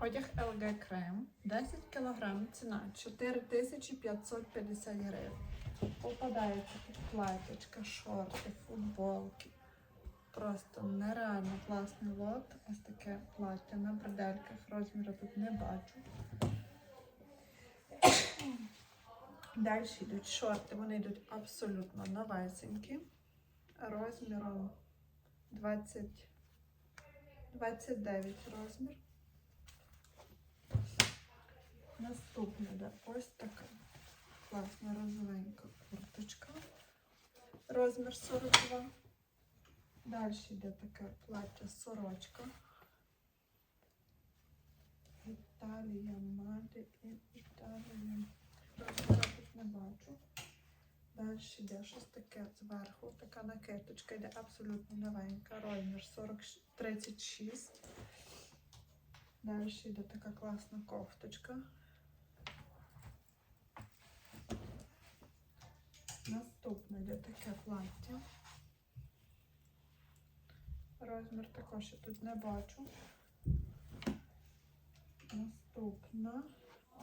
Одяг LG Крем 10 кг, ціна 4550 гривень. Попадається тут платячка, шорти, футболки. Просто нереально класний лот. Ось таке плаття на бредельках. Розміру тут не бачу. Далі йдуть шорти, вони йдуть абсолютно новесенькі. Розміром 20, 29 розмір. Наступна да, ось така класна розовенька курточка. Розмір 42. Далі йде таке плаття сорочка. Італія, Мади і Італія. Розміра тут не бачу. Далі йде щось таке зверху. Така накидочка йде абсолютно новенька. Розмір 40, 36. Далі йде така класна кофточка. Наступне йде таке плаття. Розмір також я тут не бачу. Наступна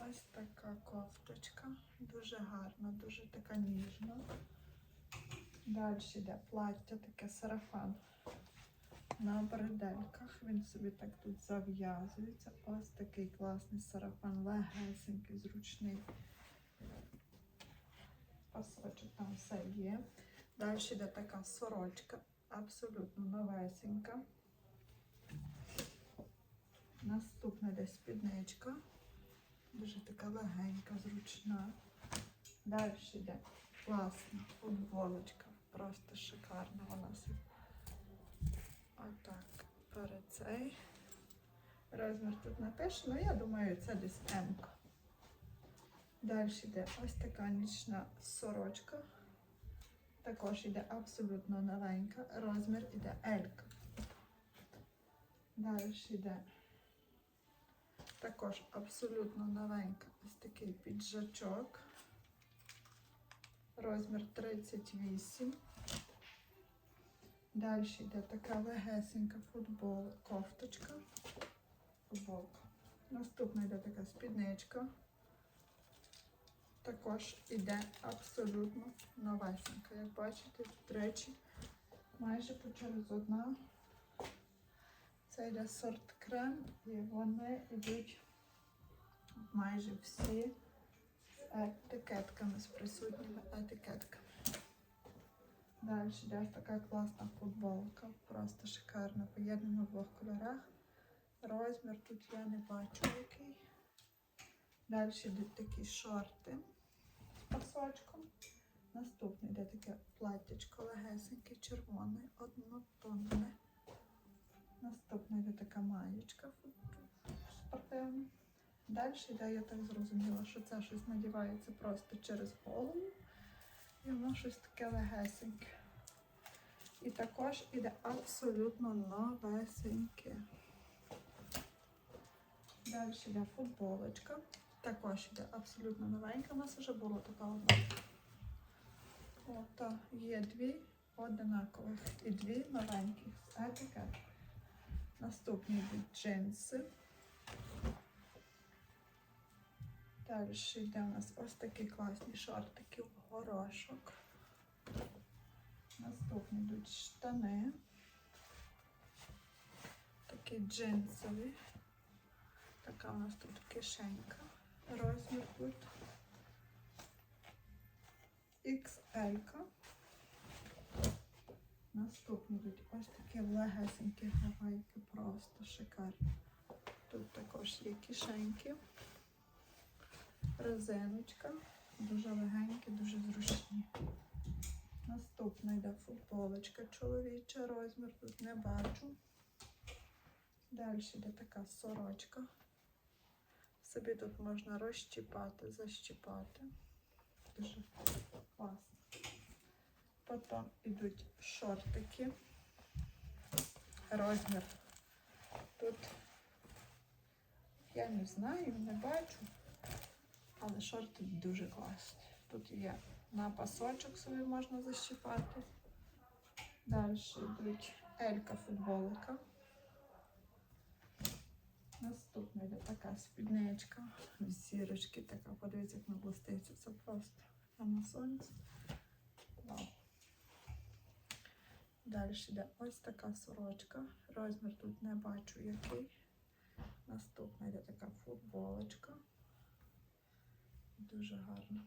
ось така кофточка. Дуже гарна, дуже така ніжна. Далі йде плаття, таке сарафан на бредельках. Він собі так тут зав'язується. Ось такий класний сарафан, легесенький, зручний. Пасочок там все є. Далі йде така сорочка, абсолютно новесенька. Наступна йде спідничка. Дуже така легенька, зручна. Далі йде класна футболочка. Просто шикарна вона. Отак. Перед цей. Розмір тут напишено, я думаю, це десь М. Далі йде ось така нічна сорочка. Також йде абсолютно новенька. Розмір йде L. Далі йде також абсолютно новенька. Ось такий піджачок. Розмір 38. Далі йде така легесенька футбол, кофточка. Футболка. Наступна йде така спідничка. Також іде абсолютно новесенька. Як бачите, тут речі майже по через одна. Це йде сорт крем, і вони йдуть майже всі з етикетками, з присутніми етикетками. Далі йде така класна футболка, просто шикарна, поєднана в двох кольорах. Розмір тут я не бачу який. Далі йдуть такі шорти пасочком. Наступне йде таке платтячко легесеньке, червоне, однотонне. Наступна йде така маєчка спортивна. Далі йде, я так зрозуміла, що це щось надівається просто через голову. І воно щось таке легесеньке. І також іде абсолютно новесеньке. Далі йде футболочка. Також йде абсолютно новенька. У нас вже було така одна. Ото є дві одинакових і дві новеньких з етикет. Наступні йдуть джинси. Далі йде у нас ось такі класні шортики в горошок. Наступні йдуть штани. Такі джинсові. Така у нас тут кишенька. Розмір тут XL. -ка. Наступні йдуть ось такі легесенькі гавайки, просто шикарні. Тут також є кишеньки, резиночка, дуже легенькі, дуже зручні. Наступна йде футболочка чоловіча, розмір тут не бачу. Далі йде така сорочка. Собі тут можна розщіпати, защіпати. Дуже класно. Потім йдуть шортики. Розмір. Тут я не знаю, не бачу, але шорти дуже класні. Тут є на пасочок собі можна защіпати. Далі йдуть елька футболка. Наступна йде така спідничка. В зірочки така, подивіться, як на блиститься. Це просто на сонці. Вау. Далі йде ось така сорочка. Розмір тут не бачу який. Наступна йде така футболочка. Дуже гарна.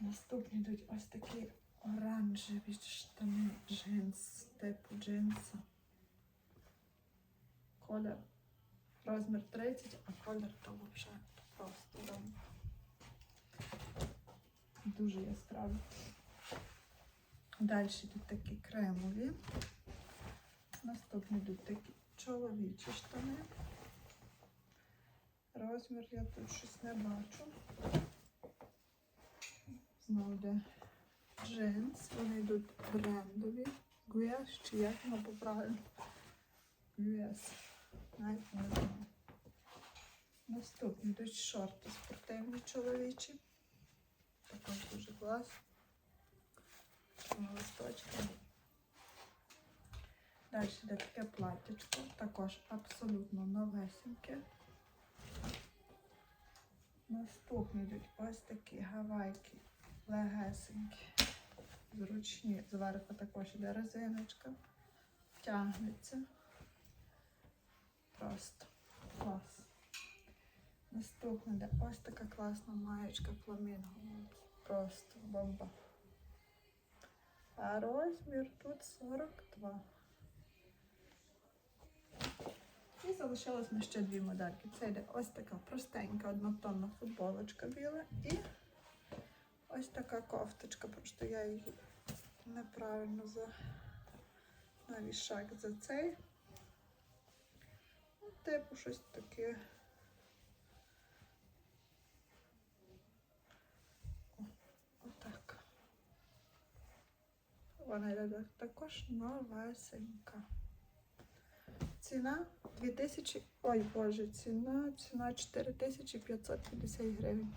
Наступні йдуть ось такі оранжеві штани джинс, типу джинса. Колір. Розмір 30, а колір то взагалі просто дом. Дуже яскравий. Далі йдуть такі кремові. Наступні йдуть такі чоловічі штани. Розмір я тут щось не бачу. Знову йде джинс. Вони йдуть брендові. Гуяш чи як воно по-правильно? Гуяс. Наступні йдуть шорти спортивні чоловічі. Також дуже класно. Листочки. Далі йде таке платтячко, також абсолютно новесеньке. Наступні йдуть ось такі гавайки, легесенькі, зручні. Зверху також йде резиночка, тягнеться. Просто клас. Наступна йде ось така класна маєчка фламінго. Просто бомба. А розмір тут 42. І залишилось на ще дві модельки. Це йде ось така простенька однотонна футболочка біла і ось така кофточка. Просто я її неправильно за на вішак за цей. Типу щось таке. Отак. Вона йде також новесенька. Ціна 2000, ой боже, ціна, ціна 4550 гривень.